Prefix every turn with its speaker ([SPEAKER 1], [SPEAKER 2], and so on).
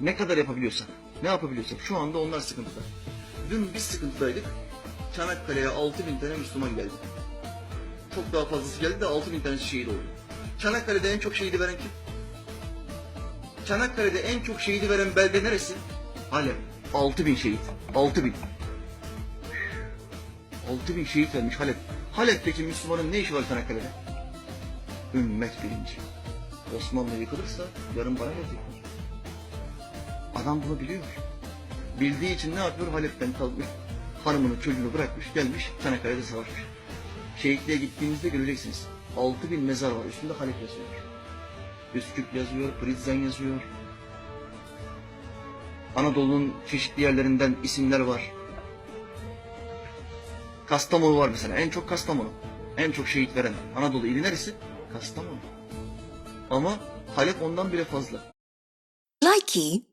[SPEAKER 1] Ne kadar yapabiliyorsak, ne yapabiliyorsak şu anda onlar sıkıntıda. Dün biz sıkıntıdaydık. Çanakkale'ye 6 bin tane Müslüman geldi. Çok daha fazlası geldi de 6 bin tanesi şehit oldu. Çanakkale'de en çok şehidi veren kim? Çanakkale'de en çok şehidi veren belde neresi? Halep. 6 bin şehit. 6 bin. 6 bin şehit vermiş Halep. Halep'teki Müslümanın ne işi var Çanakkale'de? Ümmet birinci. Osmanlı yıkılırsa yarın bana gelecekler. Adam bunu biliyor. Bildiği için ne yapıyor? Halep'ten kalkmış. Hanımını çocuğunu bırakmış gelmiş Çanakkale'de savaşmış. Şehitliğe gittiğinizde göreceksiniz. 6000 bin mezar var üstünde Halep yazıyor. Üsküp yazıyor, Prizren yazıyor. Anadolu'nun çeşitli yerlerinden isimler var. Kastamonu var mesela. En çok Kastamonu. En çok şehit veren Anadolu ili neresi? Kastamonu. Ama Halep ondan bile fazla.
[SPEAKER 2] Likey